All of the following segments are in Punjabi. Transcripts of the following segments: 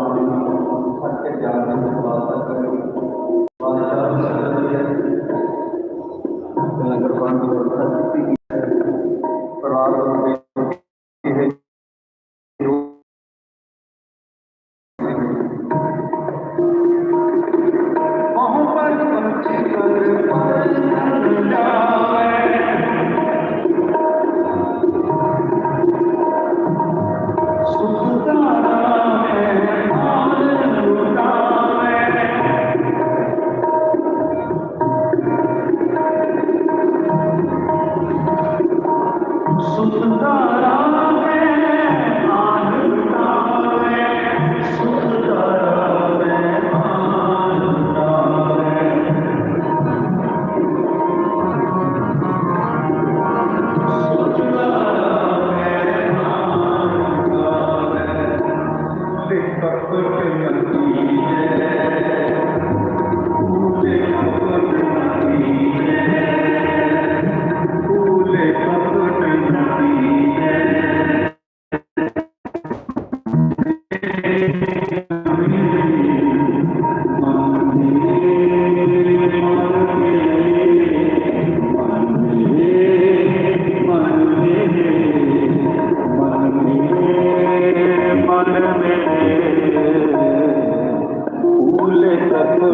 ਬਾਣੀ ਸੱਚ ਗਿਆਨ ਦੀ ਵਾਸਤਾ ਕਰੇ ਬਾਦਸ਼ਾਹ ਦੀ ਸ਼ਰਨ ਹੈ ਲੰਗਰ ਪਾਣੀ ਦੀ ਵਿਵਸਥਾ ਕੀਤੀ ਗਈ ਹੈ ਪਰਿਵਾਰ Thank you.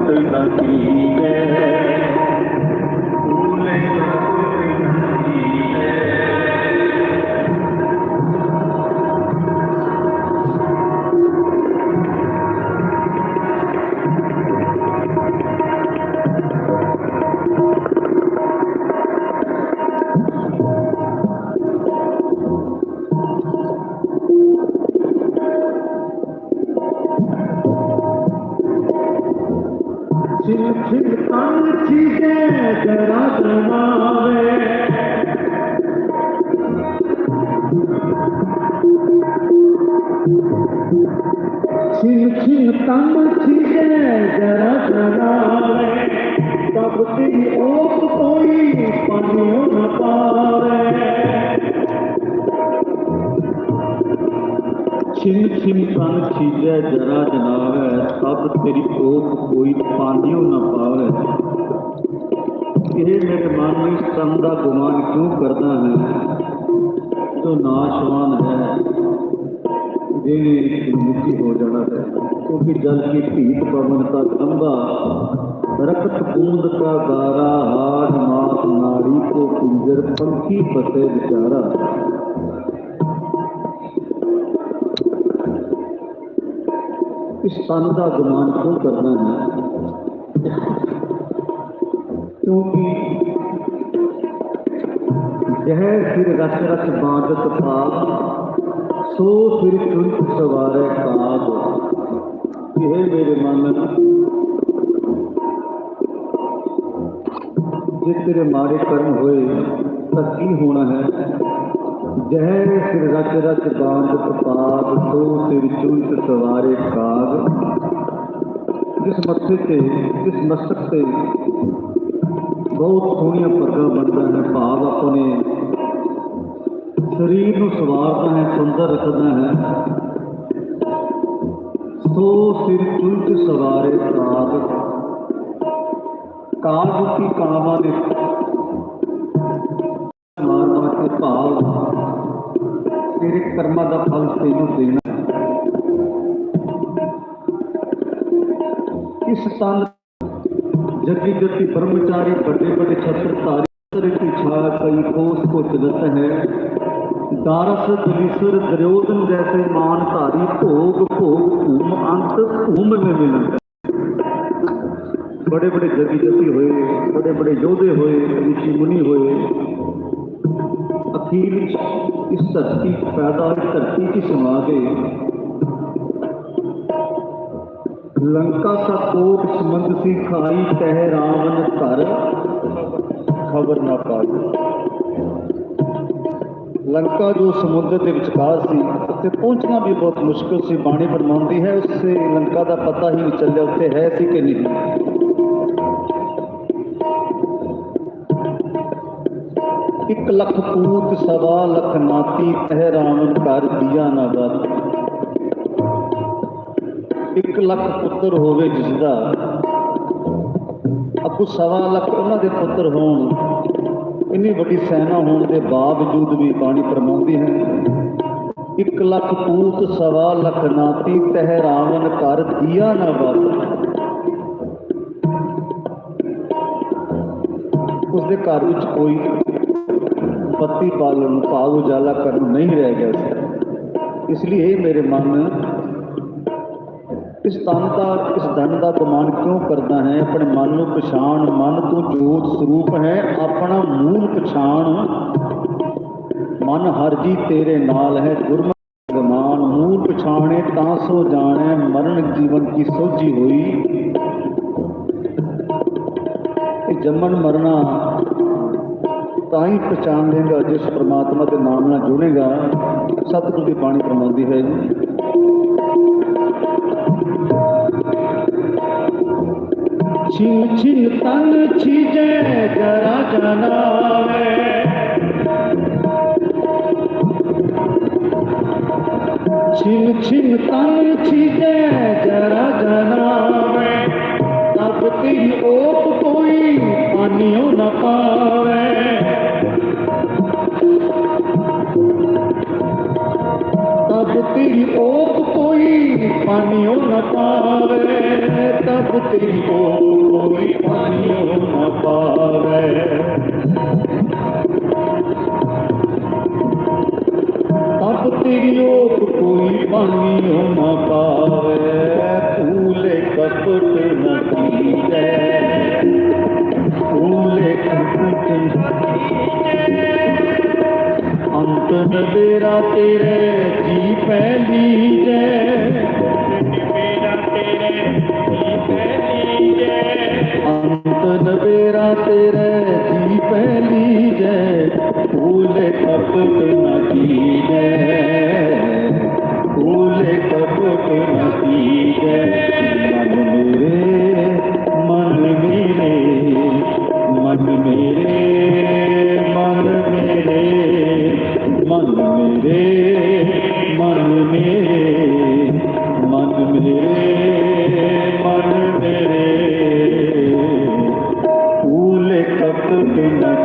ਸੰਤ ਨਕੀ छिल कान छीजे जरा जमावे छिल छिल कान छीजे जरा जमावे तब तेरी ओप कोई पानियों न पावे ਛਿਨ ਛਿਨ ਤਨ ਛੀਜੈ ਜਰਾ ਜਨਾਵੈ, ਸਭ ਤੇਰੀ ਓਕ ਕੋਈ ਪਾਣਿਓ ਨਾ ਪਾਵੈ। ਇਹ ਮੇਰੇ ਮਨ ਵਿੱਚ ਦਾ ਗੁਮਾਨ ਕਿਉਂ ਕਰਦਾ ਹੈ? ਜੋ ਨਾਸ਼ਵਾਨ ਹੈ ਜਿਹਨੇ ਮੁਕਤੀ ਹੋ ਜਾਣਾ ਹੈ। ਕਿਉਂਕਿ ਜਲ ਕੀ ਭੀਤ ਪਵਨ ਦਾ ਖੰਭਾ ਰਕਤ ਬੂੰਦ ਦਾ ਦਾਰਾ ਹਾਰ ਮਾਸ ਨਾੜੀ ਕੋ ਪਿੰਜਰ ਪੰਖੀ ਫਤੇ ਵਿਚਾਰਾ। ਇਸ ਤਨ ਦਾ ਗੁਮਾਨ ਕਿਉਂ ਕਰਨਾ ਹੈ ਕਿਉਂਕਿ ਜਹ ਸਿਰ ਰਸ ਰਸ ਬਾਦਤ ਪਾਪ ਸੋ ਸਿਰ ਚੁੰਤ ਸਵਾਰੇ ਕਾਬ ਇਹ ਮੇਰੇ ਮਨ ਜੇ ਤੇਰੇ ਮਾਰੇ ਕਰਮ ਹੋਏ ਤਾਂ ਕੀ ਹੋਣਾ ਹੈ ਜਹ ਸਿਰ ਰਚ ਰਚ ਬਾਂਧ ਪਾਪ ਸੋ ਸਿਰ ਚੁੰਤ ਸਵਾਰੇ ਕਾਗ ਜਿਸ ਮੱਥੇ ਤੇ ਜਿਸ ਮਸਤਕ ਤੇ ਬਹੁਤ ਸੋਹਣੀਆਂ ਪੱਗਾਂ ਬੰਨਦਾ ਹੈ ਭਾਵ ਆਪਣੇ ਸਰੀਰ ਨੂੰ ਸਵਾਰਦਾ ਹੈ ਸੁੰਦਰ ਰੱਖਦਾ ਹੈ ਸੋ ਸਿਰ ਚੁੰਤ ਸਵਾਰੇ ਕਾਗ ਕਾਲ ਰੂਪੀ ਕਾਵਾਂ ਦੇ ਕਰਮਾਂ ਦਾ ਫਲ ਤੈਨੂੰ ਦੇਣਾ ਹੈ। ਇਸ ਤਨ जति जति ब्रह्मचारी बड़े बड़े छत्र तारी की छा कई कोस को चलत है दारस दलीसर दुर्योधन जैसे मान धारी भोग भोग भूम अंत भूम में मिलन बड़े बड़े जगी जति हुए बड़े बड़े योधे हुए ऋषि मुनि हुए अखीर इस धरती पैदा इस धरती की समा गए लंका का कोट समंद सी खाई तह रावण कर ਖਬਰ ਨਾ ਪਾਈ ਲੰਕਾ ਜੋ ਸਮੁੰਦਰ ਦੇ ਵਿਚਕਾਰ ਸੀ ਉੱਥੇ ਪਹੁੰਚਣਾ ਵੀ ਬਹੁਤ ਮੁਸ਼ਕਲ ਸੀ ਬਾਣੀ ਫਰਮਾਉਂਦੀ ਹੈ ਉਸੇ ਲੰਕਾ ਦਾ ਪਤਾ ਹੀ ਨਹੀਂ ਚੱਲਿਆ ਉੱਥੇ ਹੈ ਸੀ ਕਿ ਨਹੀਂ ਇੱਕ ਲੱਖ ਪੂਤ ਸਵਾ ਲੱਖ ਨਾਤੀ ਤਹ ਕਰ ਦਿਆ ਨਾ ਦਾਤ ਇੱਕ ਲੱਖ ਪੁੱਤਰ ਹੋਵੇ ਜਿਸ ਦਾ ਅੱਗੋਂ ਸਵਾ ਲੱਖ ਉਹਨਾਂ ਦੇ ਪੁੱਤਰ ਹੋਣ। ਇੰਨੀ ਵੱਡੀ ਸੈਨਾ ਹੋਣ ਦੇ ਬਾਵਜੂਦ ਵੀ ਬਾਣੀ ਫਰਮਾਉਂਦੀ ਹੈ, ਇੱਕ ਲੱਖ ਪੂਤ ਸਵਾ ਲੱਖ ਨਾਤੀ ਤਹਿ ਰਾਵਨ ਕਰ ਦੀਆ ਨਾ ਬਾਪ ਉਸਦੇ ਘਰ ਵਿੱਚ ਕੋਈ ਬੱਤੀ ਬਾਲਣ ਭਾਵ ਉਜਾਲਾ ਕਰਨ ਨਹੀਂ ਰਹਿ ਗਿਆ ਸੀ। ਇਸ ਲਈ ਮੇਰੇ ਮਨ ਇਸ ਤਨ ਦਾ, ਇਸ ਧਨ ਦਾ ਗੁਮਾਨ ਕਿਉਂ ਕਰਦਾ ਹੈ? ਆਪਣੇ ਮਨ ਨੂੰ ਪਛਾਣ, ਮਨ ਤੋਂ ਜੋਤ ਸਰੂਪ ਹੈ। ਆਪਣਾ ਮੂਲ ਪਛਾਣ ਮਨ ਹਰ ਜੀ ਤੇਰੇ ਨਾਲ ਹੈ। ਗੁਰਮਤਿ ਗਮਾਨ ਮੂਲ ਪਛਾਣੇ ਤਾਂ ਸੋ ਜਾਣੈ, ਮਰਨ ਜੀਵਨ ਕੀ ਸੋਝੀ ਹੋਈ? ਇਹ ਜੰਮਣ ਮਰਨਾ ਤਾਂ ਹੀ ਪਛਾਣ ਲੇਗਾ ਜਿਸ ਪ੍ਰਮਾਤਮਾ ਦੇ ਨਾਮ ਨਾਲ ਜੁੜੇਗਾ ਸਤਿਗੁਰ ਦੀ ਬਾਣੀ ਫਰਮਾਉਂਦੀ ਹੈ ਛਿਨ ਛਿਨ ਤਨ ਛਿਜੈ ਜਰਾ ਜਨਾਵੇ। ਛਿਨ ਛਿਨ ਤਨ ਛਿਜੈ ਜਰਾ ਜਨਾਵੇ। ਤਬ ਤਿਨ ਓਪ ਕੋਈ ਪਾਨਿਓ ਨ ਪਾਵੇ। ਕੋਈ ਪਾਨਿਓ ਨ ਪਾਵੇ ਤਬ ਤਿਨ ਓਪ ਕੋਈ ਪਾਨਿਓ ਨ ਪਾਵੇ ਤਬ ਤੇਰੀ ਓਪ ਕੋਈ ਪਾਣੀਓ ਨਾ ਪਾਵੇ ਫੂਲੇ ਕਪਟ ਨ ਕੀਜੈ ਫੂਲੇ ਕਪਟ ਨ ਅੰਤ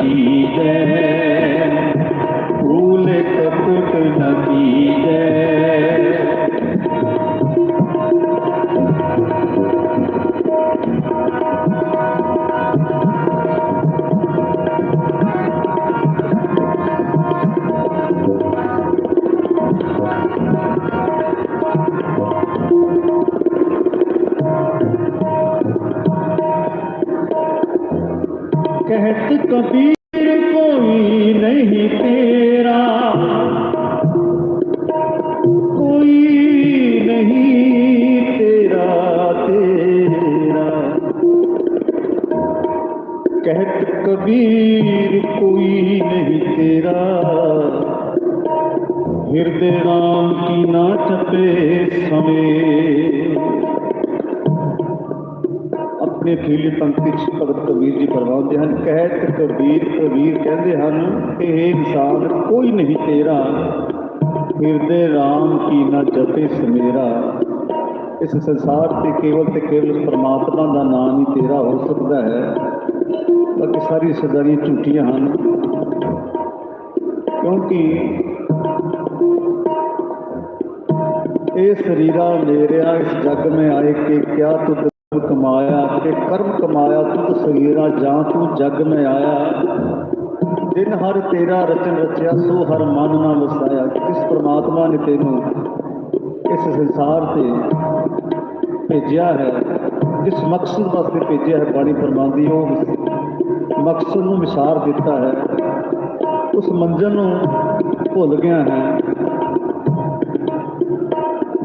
ਨ ਕੀਜੈ ਫੂਲੇ ਕਪਟ ਨ Campinas. ਇਹ ਵਿਚਾਰ ਕੋਈ ਨਹੀਂ ਤੇਰਾ। ਹਿਰਦੇ RAM ਕੀ ਨਾ ਜਪੇ ਸਮੇਰਾ ਇਸ ਸੰਸਾਰ ਤੇ ਕੇਵਲ ਤੇ ਕੇਵਲ ਪ੍ਰਮਾਤਮਾ ਦਾ ਨਾਮ ਹੀ ਤੇਰਾ ਹੋ ਸਕਦਾ ਹੈ। ਬਾਕੀ ਸਾਰੀ ਸਦਾਰੀਆਂ ਝੂਠੀਆਂ ਹਨ। ਕਿਉਂਕਿ ਇਹ ਸਰੀਰਾ ਮੇਰਿਆ, ਇਸ ਜਗ ਮੈਂ ਆਏ ਕਿ ਕਿਆ ਤੁਧ ਕਮਾਇਆ, ਤੇ ਕਰਮ ਕਮਾਇਆ ਤੁਧ ਸਰੀਰਾ ਜਾਂ ਤੂੰ ਜਗ ਮੈਂ ਆਇਆ। ਦਿਨ ਹਰ ਤੇਰਾ ਰਚਨ ਰਚਿਆ, ਸੋ ਹਰ ਮਨ ਨਾ ਵਸਾਇਆ। ਕਿਸ ਪ੍ਰਮਾਤਮਾ ਨੇ ਤੈਨੂੰ ਇਸ ਸੰਸਾਰ ਤੇ ਭੇਜਿਆ ਹੈ, ਜਿਸ ਮਕਸਦ ਵਾਸਤੇ ਭੇਜਿਆ ਹੈ ਬਾਣੀ ਫਰਮਾਉਂਦੀ, ਉਹ ਮਕਸਦ ਨੂੰ ਵਿਸਾਰ ਦਿੱਤਾ ਹੈ। ਉਸ ਮੰਜ਼ਲ ਨੂੰ ਭੁੱਲ ਗਿਆ ਹੈ।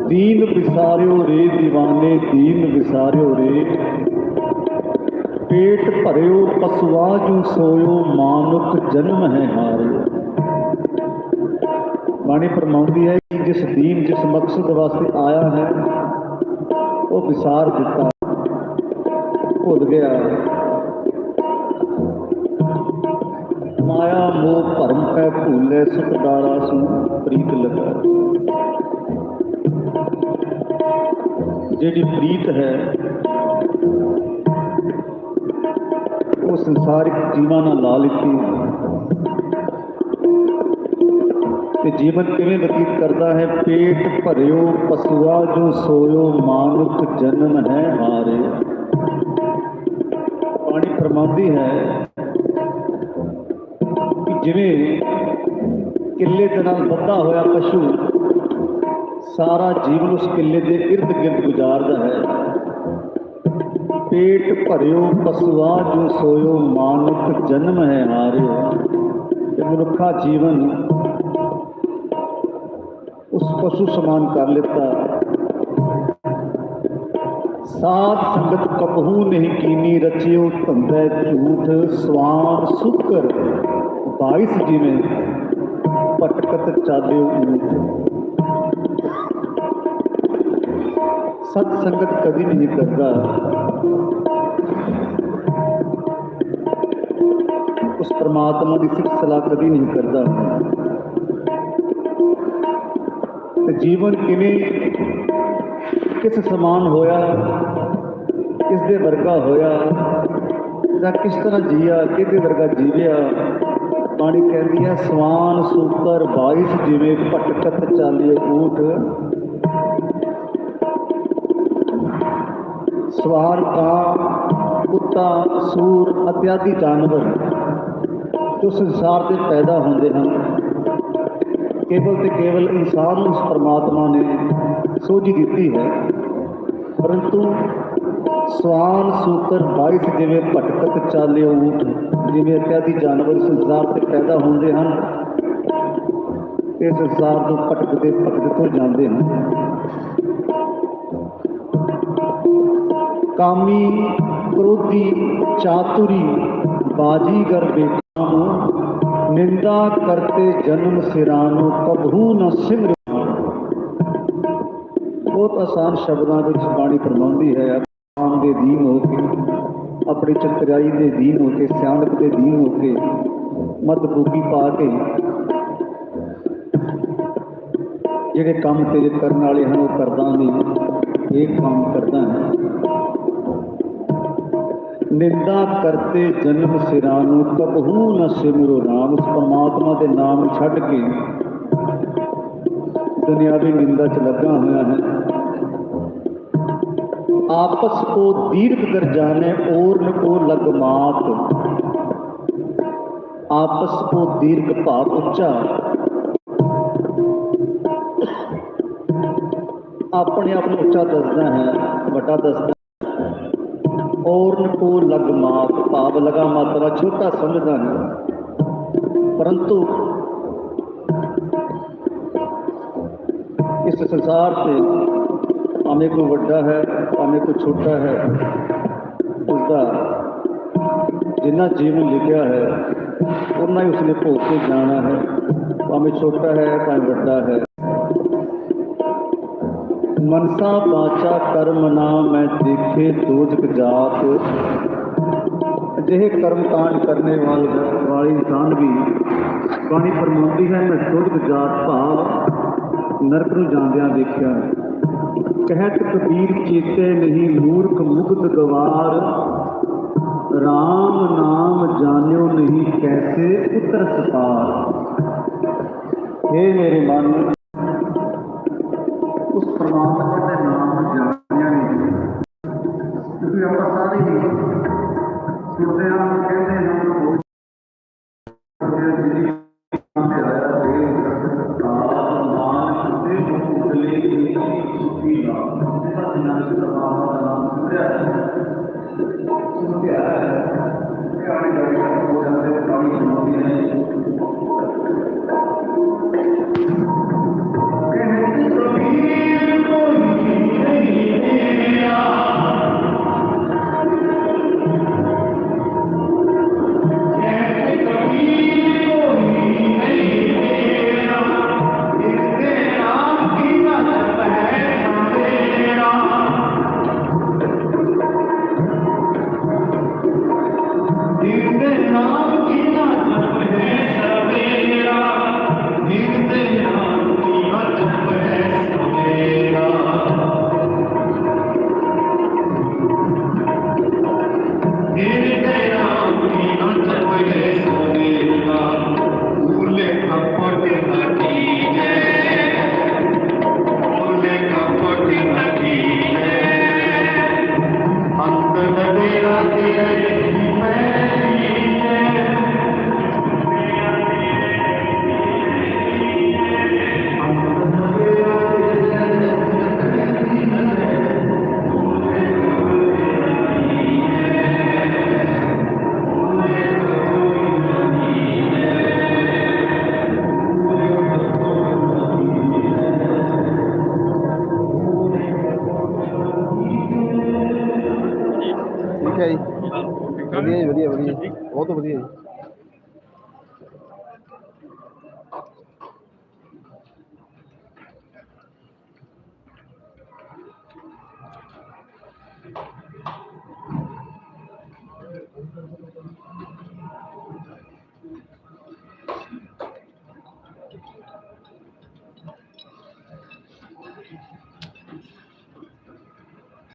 ਦੀਨ ਵਿਸਾਰਿਓ ਰੇ دیਵਾਨੇ ਦੀਨ ਵਿਸਾਰਿਓ ਰੇ। ਪੇਟ ਭਰਿਓ, ਪਸਵਾ ਜੂ ਸੋਇਓ? ਮਾਨੁਖ ਜਨਮ ਹੈ ਹਾਰਿਓ ਬਾਣੀ ਫਰਮਾਉਂਦੀ ਹੈ ਕਿ ਜਿਸ ਦੀਨ, ਜਿਸ ਮਕਸਦ ਵਾਸਤੇ ਆਇਆ ਹੈ, ਉਹ ਵਿਸਾਰ ਦਿੱਤਾ। ਭੁੱਲ ਗਿਆ ਮਾਇਆ ਮੋਹ ਭਰਮ ਪੈ ਭੂਲੇ ਸੁਖਦਾਰਾ ਸੂ ਪ੍ਰੀਤ ਲਗਾ। ਜਿਹੜੀ ਪ੍ਰੀਤ ਹੈ ਸੰਸਾਰਿਕ ਜੀਵਾਂ ਨਾਲ ਲਾ ਲਿੱਤੀ। ਤੇ ਜੀਵਨ ਕਿਵੇਂ ਬਤੀਤ ਕਰਦਾ ਹੈ? ਪੇਟ ਭਰਿਓ, ਪਸੂਆ, ਜੋ ਸੋਇਓ, ਮਾਨੁਖ ਜਨਮ ਹੈ ਹਾਰੇ। ਪਾਣੀ ਫਰਮਾਉਂਦੀ ਹੈ ਕਿ ਜਿਵੇਂ ਕਿੱਲੇ ਦੇ ਨਾਲ ਬੱਧਾ ਹੋਇਆ ਪਸ਼ੂ ਸਾਰਾ ਜੀਵਨ ਉਸ ਕਿੱਲੇ ਦੇ ਇਰਦ ਗਿਰਦ ਗੁਜ਼ਾਰਦਾ ਹੈ। ਪੇਟ ਭਰਿਓ, ਪਸੂਆ ਜੋ ਸੋਇਓ ਮਾਨੁਖ ਜਨਮ ਹੈ ਹਾਰਿਓ ਤੇ ਮਨੁੱਖਾ ਜੀਵਨ ਉਸ ਪਸ਼ੂ ਸਮਾਨ ਕਰ ਲਿੱਤਾ। ਸਾਧ ਸੰਗਤ ਕਪਹੂ ਨਹੀਂ ਕੀਨੀ ਰਚਿਓ, ਧੰਦਾ ਝੂਠ ਸਵਾਨ ਸੁਕਰ। 22 ਜਿਵੇਂ ਪਟਕਤ ਚਾਲਿਓ ਊਠ। ਸਤ ਸੰਗਤ ਕਦੀ ਨਹੀਂ ਕਰਦਾ ਪਰਮਾਤਮਾ ਦੀ ਸਿਫਤ ਸਲਾਹ ਕਦੀ ਨਹੀਂ ਕਰਦਾ। ਤੇ ਜੀਵਨ ਕਿਵੇਂ, ਕਿਸ ਸਮਾਨ ਹੋਇਆ ਕਿਸ ਦੇ ਵਰਗਾ ਹੋਇਆ, ਜਾਂ ਕਿਸ ਤਰ੍ਹਾਂ ਜੀਆ, ਕਿਹਦੇ ਵਰਗਾ ਜੀਵਿਆ ਬਾਣੀ ਕਹਿੰਦੀ ਹੈ ਸਵਾਨ ਸੂਕਰ 22 ਜਿਵੇਂ ਭਟਕਤ ਚਾਲਿਓ ਊਠ। ਸਵਾਰ ਕਾਂ ਕੁੱਤਾ ਸੂਰ ਇਤਿਆਦੀ ਜਾਨਵਰ। ਜੋ ਸੰਸਾਰ ਤੇ ਪੈਦਾ ਹੁੰਦੇ ਹਨ। ਕੇਵਲ ਤੇ ਕੇਵਲ ਇਨਸਾਨ ਨੂੰ ਪਰਮਾਤਮਾ ਨੇ ਸੋਝੀ ਦਿੱਤੀ ਹੈ। ਪਰੰਤੂ ਸਵਾਨ ਸੂਕਰ 22 ਜਿਵੇਂ ਭਟਕਤ ਚਾਲਿਓ ਜਿਵੇਂ ਇਤਿਆਦਿ ਜਾਨਵਰ ਸੰਸਾਰ ਤੇ ਪੈਦਾ ਹੁੰਦੇ ਹਨ ਤੇ ਸੰਸਾਰ ਤੋਂ ਭਟਕਦੇ ਭਟਕਦੇ ਜਾਂਦੇ ਹਨ। ਕਾਮੀ, ਕ੍ਰੋਧੀ, ਚਾਤੁਰੀ ਬਾਜੀਗਰ ਬੇਕਾਮ ਨਿੰਦਾ ਕਰਤੇ ਜਨਮ ਸਿਰਾਨੋ, ਕਬਹੂ ਨ ਸਿਮਰ ਬਹੁਤ ਆਸਾਨ ਸ਼ਬਦਾਂ ਵਿੱਚ ਬਾਣੀ ਫਰਮਾਉਂਦੀ ਹੈ ਆਮ ਦੇ ਦੀਨ ਹੋ ਕੇ, ਆਪਣੀ ਚਤਰਾਈ ਦੇ ਦੀਨ ਹੋ ਕੇ, ਸਿਆਣਪ ਦੇ ਦੀਨ ਹੋ ਕੇ ਮਤ ਪਾ ਕੇ। ਜਿਹੜੇ ਕੰਮ ਤੇਰੇ ਕਰਨ ਵਾਲੇ ਹਨ, ਉਹ ਕਰਦਾ ਨਹੀਂ, ਇਹ ਕੰਮ ਕਰਦਾ ਹੈ ਨਿੰਦਾ ਕਰਤੇ ਜਨਮ ਸਿਰਾਨੂ ਕਬਹੂ ਨ ਸਿਮਰੋ ਨਾਮ, ਉਸ ਪਰਮਾਤਮਾ ਦੇ ਨਾਮ ਛੱਡ ਕੇ ਦੁਨਿਆਵੀ ਨਿੰਦਾ ਚ ਲੱਗਾ ਹੋਇਆ ਹੈ। ਆਪਸ ਕੋ ਦੀਰਘ ਕਰ ਜਾਣੇ ਔਰ ਨ ਕੋ ਲਗ ਆਪਸ ਕੋ ਦੀਰਘ ਭਾਵ ਉੱਚਾ। ਆਪਣੇ ਆਪ ਨੂੰ ਉੱਚਾ ਦੱਸਦਾ ਹੈ, ਵੱਡਾ ਦੱਸਦਾ ਔਰ ਨ ਕੋ ਲਗ ਮਾਤ ਭਾਵ ਲਗਾ ਮਾਤਰਾ ਛੋਟਾ ਸਮਝਦਾ ਹੈ ਪਰੰਤੂ ਇਸ ਸੰਸਾਰ ਤੇ ਭਾਵੇਂ ਕੋਈ ਵੱਡਾ ਹੈ ਭਾਵੇਂ ਕੋਈ ਛੋਟਾ ਹੈ ਉਸਦਾ ਜਿੰਨਾ ਜੀਵਨ ਲਿਖਿਆ ਹੈ ਉਹਨਾਂ ਹੀ ਉਸਨੇ ਭੋਗ ਕੇ ਜਾਣਾ ਹੈ ਭਾਵੇਂ ਛੋਟਾ ਹੈ ਭਾਵੇਂ ਵੱਡਾ ਹੈ ਮਨਸਾ ਬਾਚਾ ਕਰਮ ਨਾ ਮੈਂ ਦੇਖੇ ਦੋਜਕ ਜਾਤ ਅਜਿਹੇ ਕਰਮ ਕਾਂਡ ਕਰਨੇ ਵਾਲ ਵਾਲੇ ਇਨਸਾਨ ਵੀ ਬਾਣੀ ਫਰਮਾਉਂਦੀ ਹੈ, ਮੈਂ ਦੋਜਕ ਜਾਤ ਭਾਵ ਨਰਕ ਨੂੰ ਜਾਂਦਿਆਂ ਦੇਖਿਆ। ਕਹਿਤ ਕਬੀਰ ਚੇਤੇ ਨਹੀਂ, ਮੂਰਖ ਮੁਗਤ ਗਵਾਰ। RAM ਨਾਮ ਜਾਣਿਓ ਨਹੀਂ, ਕੈਸੇ ਉਤਰ ਸਪਾਰ? हे ਮੇਰੇ ਮਨ ਉਸ ਪਰਮਾਤਮਾ ਦੇ ਨਾਮ ਜਾਣਿਆ ਨਹੀਂ ਕਿਉਂਕਿ ਆਪਾਂ ਸਾਰੇ ਹੀ ਸੁਣਦੇ ਹਾਂ, ਕਹਿੰਦੇ ਹਾਂ, ਉਹ ਜਿਹੜੀ ਆਂਦੇ ਆਇਆ ਤੇ ਆਤਮਾਨ ਤੇ ਮੁਕਤਲੇ ਦੀ ਸੁਖੀ ਦਾ ਇਹਦਾ ਨਾਮ ਪਰਮਾਤਮਾ ਦਾ ਨਾਮ ਸੁਣਿਆ ਸੁਣਿਆ ਆਣੇ ਜਾਣੇ ਹੋ ਜਾਂਦੇ ਕਾਲੀ ਸੁਣਦੀ ਹੈ okay. ਵਧੀਆ ਜੀ ਵਧੀਆ ਵਧੀਆ ਬਹੁਤ ਵਧੀਆ ਜੀ।